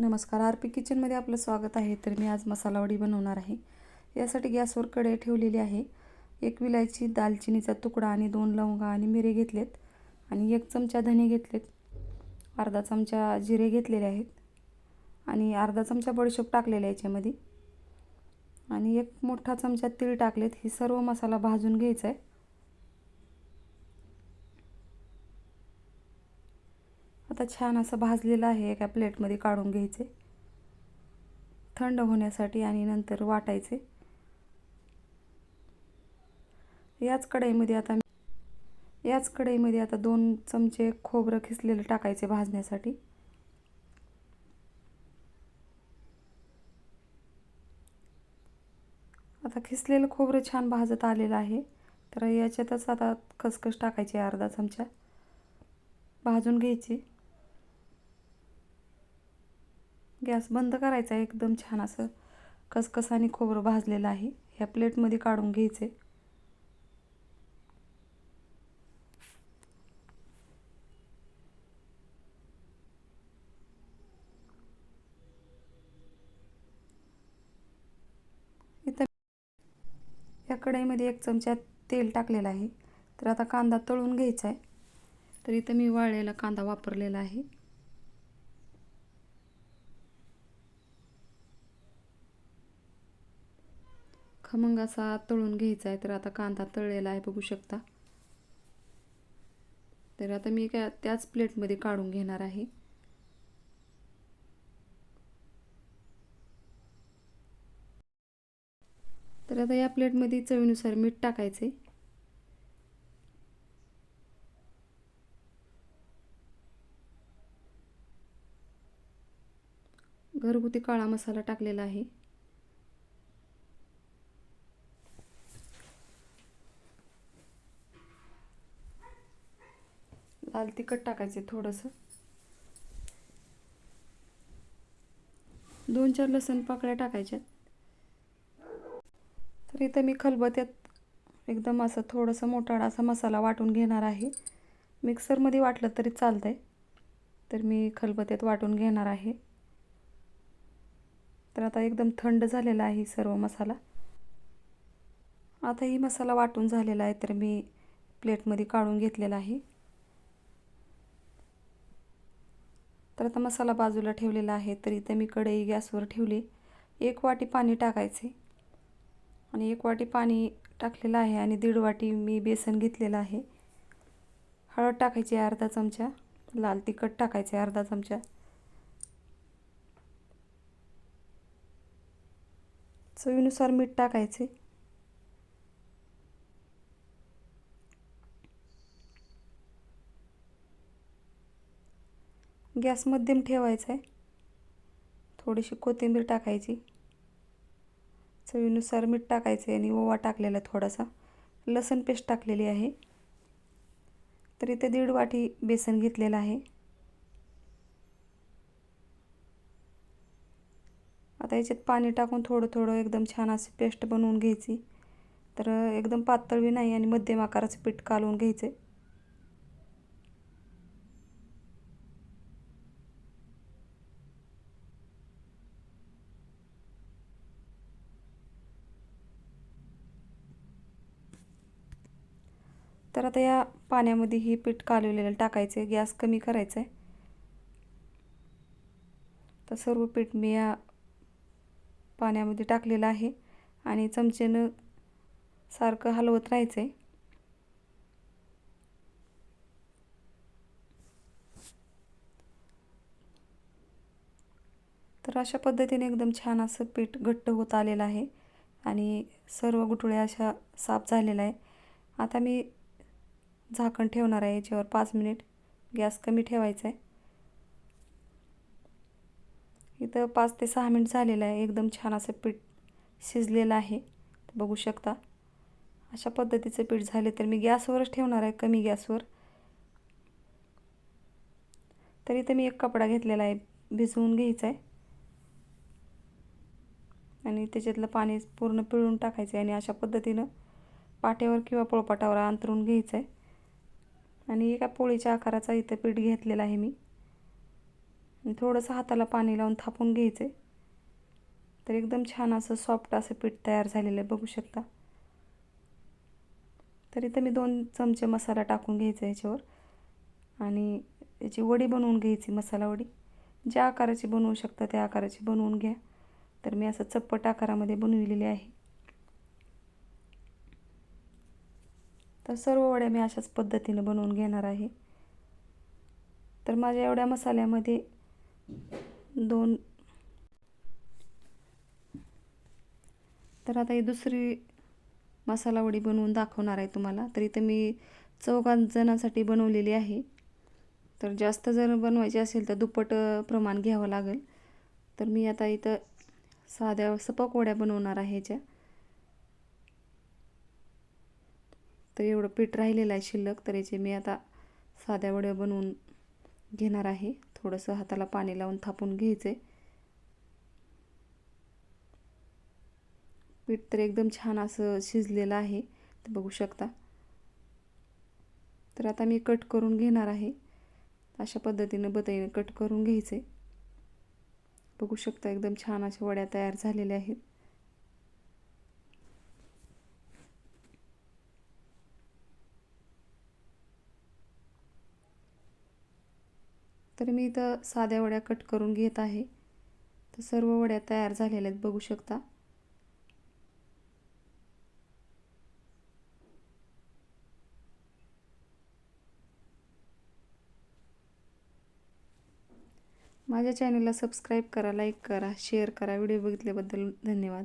नमस्कार R P किचनमध्ये आपलं स्वागत आहे. तर मी आज मसाला वडी बनवणार आहे. यासाठी गॅसवर कढई ठेवलेली आहे. एक विलायची दालचिनीचा तुकडा आणि दोन लवंगा आणि मिरे घेतलेत. आणि एक चमचा धने घेतलेत. अर्धा चमचा जिरे घेतलेले आहेत. आणि अर्धा चमचा बडीशोप टाकलेला आहे याच्यामध्ये. आणि एक मोठा चमचा तीळ टाकलेत. हे सर्व मसाला भाजून घ्यायचा आहे. आता छान असं भाजलेलं आहे एका प्लेटमध्ये काढून घ्यायचे. थंड होण्यासाठी आणि नंतर वाटायचे. याच कढईमध्ये आता याच कढईमध्ये आता दोन चमचे खोबरं खिसलेलं टाकायचे भाजण्यासाठी. आता खिसलेलं खोबरं छान भाजत आलेलं आहे. तर याच्यातच आता खसखस टाकायची अर्धा चमचा. भाजून घ्यायची. गॅस बंद करायचा एकदम छान असं. कसकसाने खोबरं भाजलेलं आहे. ह्या प्लेटमध्ये काढून घ्यायचं. इथं या कढईमध्ये एक चमचा तेल टाकलेलं आहे. तर आता कांदा तळून घ्यायचा आहे. तर इथं मी वाळलेला कांदा वापरलेला आहे. खमंग असा तळून घ्यायचा आहे? तर आता कांदा तळलेला आहे बघू शकता. तर आता मी काय त्याच प्लेटमध्ये काढून घेणार आहे. तर आता या प्लेटमध्ये चवीनुसार मीठ टाकायचे. घरगुती काळा मसाला टाकलेला आहे. लाल तिखट टाकायचे थोडंसं. दोन चार लसण पाकळ्या टाकायच्या तर इथं मी खलबत्यात एकदम असं थोडंसं मोठाडा असा मसाला वाटून घेणार आहे. मिक्सरमध्ये वाटलं तरी चालतं आहे तर मी खलबत्यात वाटून घेणार आहे. तर आता एकदम थंड झालेला आहे सर्व मसाला. आता ही मसाला वाटून झालेला आहे तर मी प्लेटमध्ये काढून घेतलेला आहे. तर आता मसाला बाजूला ठेवलेला आहे तर इथे मी कढई गॅसवर ठेवली. एक वाटी पाणी टाकायचे. आणि एक वाटी पाणी टाकलेलं आहे आणि दीड वाटी मी बेसन घेतलेलं आहे. हळद टाकायची अर्धा चमचा. लाल तिखट टाकायचे अर्धा चमचा. चवीनुसार मीठ टाकायचे. गॅस मध्यम ठेवायचा आहे थोडीशी कोथिंबीर टाकायची. चवीनुसार मीठ टाकायचे आणि ओवा टाकलेला थोडासा. लसण पेस्ट टाकलेली आहे. तर इथे दीड वाटी बेसन घेतलेलं आहे. आता याच्यात पाणी टाकून थोडं थोडं एकदम छान अशी पेस्ट बनवून घ्यायची. तर एकदम पातळ बी नाही आणि मध्यम आकाराचं पीठ कालवून घ्यायचं तर आता या पाण्यामध्ये ही पीठ कालवलेलं टाकायचं आहे गॅस कमी करायचा आहे तर सर्व पीठ मी या पाण्यामध्ये टाकलेलं आहे आणि चमचेनं सारखं हलवत राहायचं आहे तर अशा पद्धतीने एकदम छान असं पीठ घट्ट होत आलेलं आहे आणि सर्व गुठळ्या अशा साफ झालेल्या आहे. आता मी झाकण ठेवणार आहे याच्यावर पाच मिनिट गॅस कमी ठेवायचा आहे. इथं पाच ते सहा मिनिट झालेलं आहे एकदम छान असं पीठ शिजलेलं आहे. बघू शकता. अशा पद्धतीचं पीठ झाले तर मी गॅसवरच ठेवणार आहे कमी गॅसवर. तर इथं मी एक कपडा घेतलेला आहे भिजवून घ्यायचा आहे. आणि त्याच्यातलं पाणी पूर्ण पिळून टाकायचं आहे आणि अशा पद्धतीनं पाट्यावर किंवा पोळपाटावर अंतरून घ्यायचं आहे. आणि एका पोळीच्या आकाराचा इथं पीठ घेतलेला आहे मी. थोडंसं हाताला पाणी लावून थापून घ्यायचं तर एकदम छान असं सॉफ्ट असं पीठ तयार झालेलं आहे बघू शकता. तर इथं मी दोन चमचे मसाला टाकून घ्यायचा याच्यावर. आणि याची वडी बनवून घ्यायची मसाला वडी. ज्या आकाराची बनवू शकता त्या आकाराची बनवून घ्या. तर मी असं चप्पट आकारामध्ये बनविलेली आहे. तर सर्व वड्या मी अशाच पद्धतीने बनवून घेणार आहे. तर माझ्या एवढ्या मसाल्यामध्ये दोन तर आता ही दुसरी मसाला वडी बनवून दाखवणार आहे तुम्हाला. तर इथं मी चौघां जणांसाठी बनवलेली आहे. तर जास्त जर बनवायची असेल तर दुप्पट प्रमाण घ्यावं लागेल. तर मी आता इथं साध्या सपक वड्या बनवणार आहे ज्या तर एवढं पीठ राहिलेलं आहे शिल्लक तर याचे मी आता साध्या वड्या बनवून घेणार आहे. थोडंसं हाताला पाणी लावून थापून घ्यायचे पीठ तर एकदम छान असं शिजलेलं आहे ते बघू शकता. तर आता मी कट करून घेणार आहे. अशा पद्धतीनं बताईनं कट करून घ्यायचे बघू शकता एकदम छान अशा वड्या तयार झालेल्या आहेत. तर मी इथं साध्या वड्या कट करून घेत आहे. तर सर्व वड्या तयार झालेल्या आहेत बघू शकता. माझ्या चॅनलला सबस्क्राईब करा लाईक करा शेअर करा. व्हिडिओ बघितल्याबद्दल धन्यवाद.